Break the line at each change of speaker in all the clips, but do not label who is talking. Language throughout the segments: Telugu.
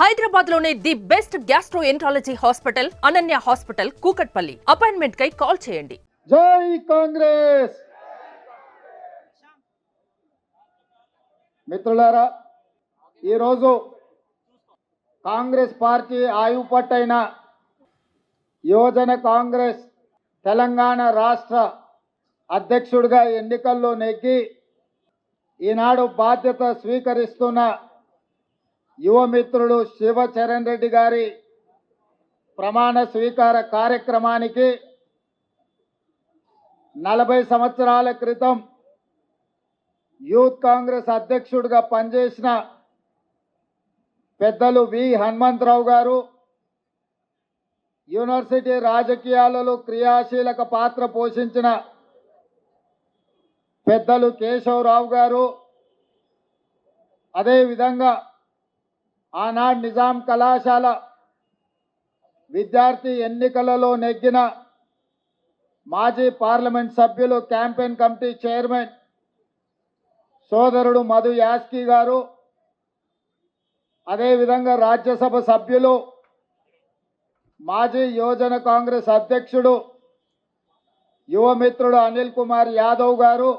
హైదరాబాద్లోనే the best gastroenterology hospital Ananya hospital Kukatpalli. Appointment కై కాల్ చేయండి.
జై కాంగ్రెస్! మిత్రులారా ఈరోజు కాంగ్రెస్ పార్టీ ఆయువు పట్టైన యువజన కాంగ్రెస్ తెలంగాణ రాష్ట్ర అధ్యక్షుడిగా ఎన్నికల్లో నెగ్గి ఈనాడు బాధ్యత స్వీకరిస్తున్న యువమిత్రుడు శివచరణ్ రెడ్డి గారి ప్రమాణ స్వీకార కార్యక్రమానికి నలభై సంవత్సరాల క్రితం యూత్ కాంగ్రెస్ అధ్యక్షుడిగా పనిచేసిన పెద్దలు వి. హనుమంతరావు గారు యూనివర్సిటీ రాజకీయాలలో క్రియాశీలక పాత్ర పోషించిన పెద్దలు కేశవరావు గారు. అదేవిధంగా ఆనాడు నిజాం కళాశాల విద్యార్థి ఎన్నికలలో నెగ్గిన మాజీ పార్లమెంట్ సభ్యులు క్యాంపెయిన్ కమిటీ చైర్మన్ సోదరుడు మధు యాస్కి గారు అదేవిధంగా రాజ్యసభ సభ్యులు మాజీ యువజన కాంగ్రెస్ అధ్యక్షుడు యువమిత్రుడు అనిల్ కుమార్ యాదవ్ గారు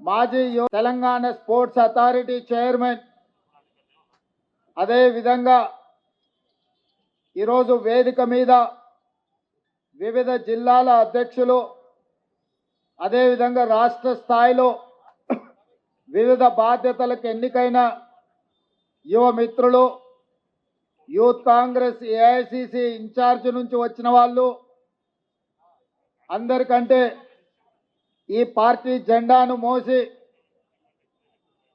మాజీ తెలంగాణ స్పోర్ట్స్ అథారిటీ చైర్మన్ అదేవిధంగా ఈరోజు వేదిక మీద వివిధ జిల్లాల అధ్యక్షులు అదేవిధంగా రాష్ట్ర స్థాయిలో వివిధ బాధ్యతలకు ఎన్నికైన యువ మిత్రులు యూత్ కాంగ్రెస్ ఏఐసిసి ఇన్ఛార్జ్ నుంచి వచ్చిన వాళ్ళు అందరికంటే ఈ పార్టీ జెండాను మోసి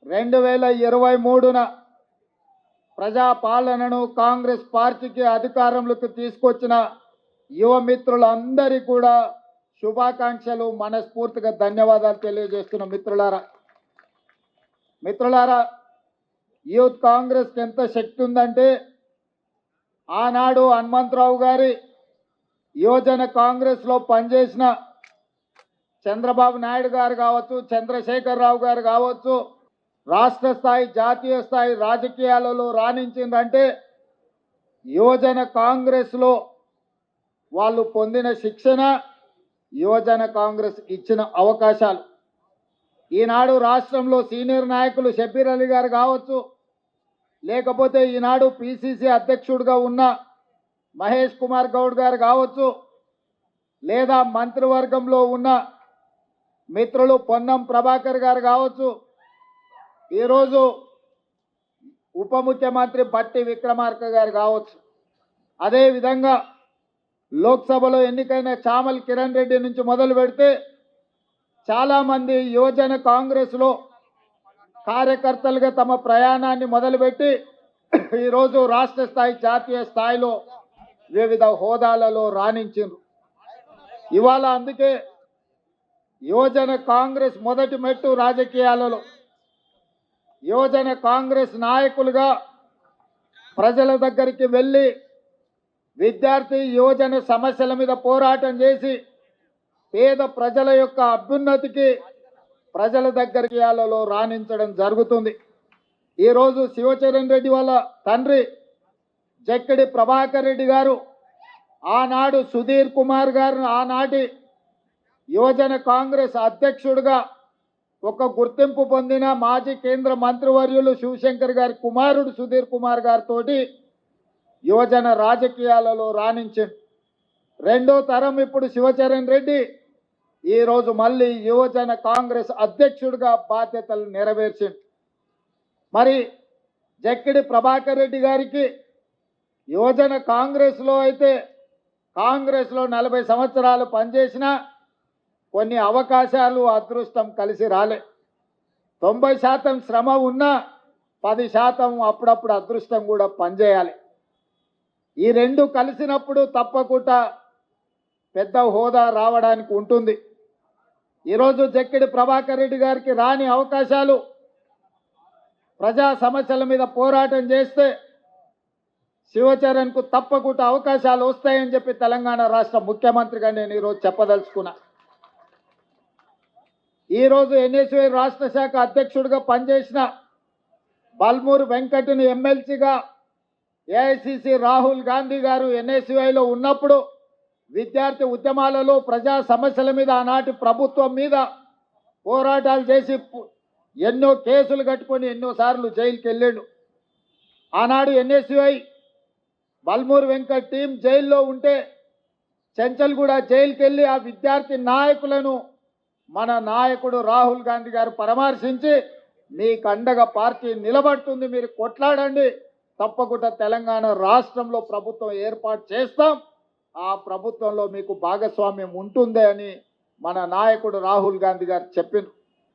రెండు వేల ఇరవై మూడున ప్రజాపాలనను కాంగ్రెస్ పార్టీకి అధికారంలోకి తీసుకొచ్చిన యువ మిత్రులందరి కూడా శుభాకాంక్షలు మనస్ఫూర్తిగా ధన్యవాదాలు తెలియజేస్తున్న మిత్రులారా. మిత్రులారా యూత్ కాంగ్రెస్కి ఎంత శక్తి ఉందంటే ఆనాడు హనుమంతరావు గారి యువజన కాంగ్రెస్లో పనిచేసిన చంద్రబాబు నాయుడు గారు కావచ్చు చంద్రశేఖరరావు గారు కావచ్చు రాష్ట్ర స్థాయి జాతీయ స్థాయి రాజకీయాలలో రాణించిందంటే యువజన కాంగ్రెస్లో వాళ్ళు పొందిన శిక్షణ యువజన కాంగ్రెస్ ఇచ్చిన అవకాశాలు. ఈనాడు రాష్ట్రంలో సీనియర్ నాయకులు షబీర్ అలీ గారు కావచ్చు లేకపోతే ఈనాడు పిసిసి అధ్యక్షుడిగా ఉన్న మహేష్ కుమార్ గౌడ్ గారు కావచ్చు లేదా మంత్రివర్గంలో ఉన్న మిత్రులు పొన్నం ప్రభాకర్ గారు కావచ్చు ఈరోజు ఉప ముఖ్యమంత్రి బట్టి విక్రమార్క గారు కావచ్చు. అదేవిధంగా లోక్సభలో ఎన్నికైన చామల్ కిరణ్ రెడ్డి నుంచి మొదలు పెడితే చాలామంది యువజన కాంగ్రెస్లో కార్యకర్తలుగా తమ ప్రయాణాన్ని మొదలుపెట్టి ఈరోజు రాష్ట్ర స్థాయి జాతీయ స్థాయిలో వివిధ హోదాలలో రాణించారు ఇవాళ అందుకే యువజన కాంగ్రెస్ మొదటి మెట్టు రాజకీయాలలో యువజన కాంగ్రెస్ నాయకులుగా ప్రజల దగ్గరికి వెళ్ళి విద్యార్థి యువజన సమస్యల మీద పోరాటం చేసి పేద ప్రజల యొక్క అభ్యున్నతికి ప్రజల దగ్గరికి వాళ్ళలో రాణించడం జరుగుతుంది. ఈరోజు శివచరణ్ రెడ్డి వాళ్ళ తండ్రి జక్కిడి ప్రభాకర్ రెడ్డి గారు ఆనాడు సుధీర్ కుమార్ గారు ఆనాటి యువజన కాంగ్రెస్ అధ్యక్షుడిగా ఒక గుర్తింపు పొందిన మాజీ కేంద్ర మంత్రివర్యులు శివశంకర్ గారి కుమారుడు సుధీర్ కుమార్ గారితో యువజన రాజకీయాలలో రాణించింది రెండో తరం ఇప్పుడు శివచరణ్ రెడ్డి. ఈరోజు మళ్ళీ యువజన కాంగ్రెస్ అధ్యక్షుడిగా బాధ్యతలు నెరవేర్చింది మరి జక్కిడి ప్రభాకర్ రెడ్డి గారికి యువజన కాంగ్రెస్లో అయితే కాంగ్రెస్లో నలభై సంవత్సరాలు పనిచేసిన కొన్ని అవకాశాలు అదృష్టం కలిసి రాలే. తొంభై శాతం శ్రమ ఉన్నా పది శాతం అప్పుడప్పుడు అదృష్టం కూడా పనిచేయాలి. ఈ రెండు కలిసినప్పుడు తప్పకుండా పెద్ద హోదా రావడానికి ఉంటుంది. ఈరోజు జక్కిడి ప్రభాకర్ రెడ్డి గారికి రాని అవకాశాలు ప్రజా సమస్యల మీద పోరాటం చేస్తే శివచరణ్కు తప్పకుండా అవకాశాలు వస్తాయని చెప్పి తెలంగాణ రాష్ట్ర ముఖ్యమంత్రిగా నేను ఈరోజు చెప్పదలుచుకున్నా. ఈరోజు ఎన్ఎస్వై రాష్ట్ర శాఖ అధ్యక్షుడిగా పనిచేసిన బల్మూరు వెంకటను ఎమ్మెల్సీగా ఏఐసిసి రాహుల్ గాంధీ గారు ఎన్ఎస్యుఐలో ఉన్నప్పుడు విద్యార్థి ఉద్యమాలలో ప్రజా సమస్యల మీద ఆనాటి ప్రభుత్వం మీద పోరాటాలు చేసి ఎన్నో కేసులు కట్టుకొని ఎన్నోసార్లు జైలుకి వెళ్ళాడు. ఆనాడు ఎన్ఎస్యుఐ బల్మూరు వెంకట్ టీం జైల్లో ఉంటే చెంచల్గూడ జైలుకెళ్ళి జైలుకి వెళ్ళి ఆ విద్యార్థి నాయకులను మన నాయకుడు రాహుల్ గాంధీ గారు పరామర్శించి మీకు అండగా పార్టీ నిలబడుతుంది మీరు కొట్లాడండి. తప్పకుండా తెలంగాణ రాష్ట్రంలో ప్రభుత్వం ఏర్పాటు చేస్తాం. ఆ ప్రభుత్వంలో మీకు భాగస్వామ్యం ఉంటుంది అని మన నాయకుడు రాహుల్ గాంధీ గారు చెప్పారు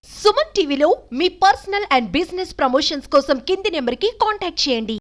సుమన్ టీవీలో మీ పర్సనల్ అండ్ బిజినెస్ ప్రమోషన్స్ కోసం కింది నెంబర్కి కాంటాక్ట్ చేయండి.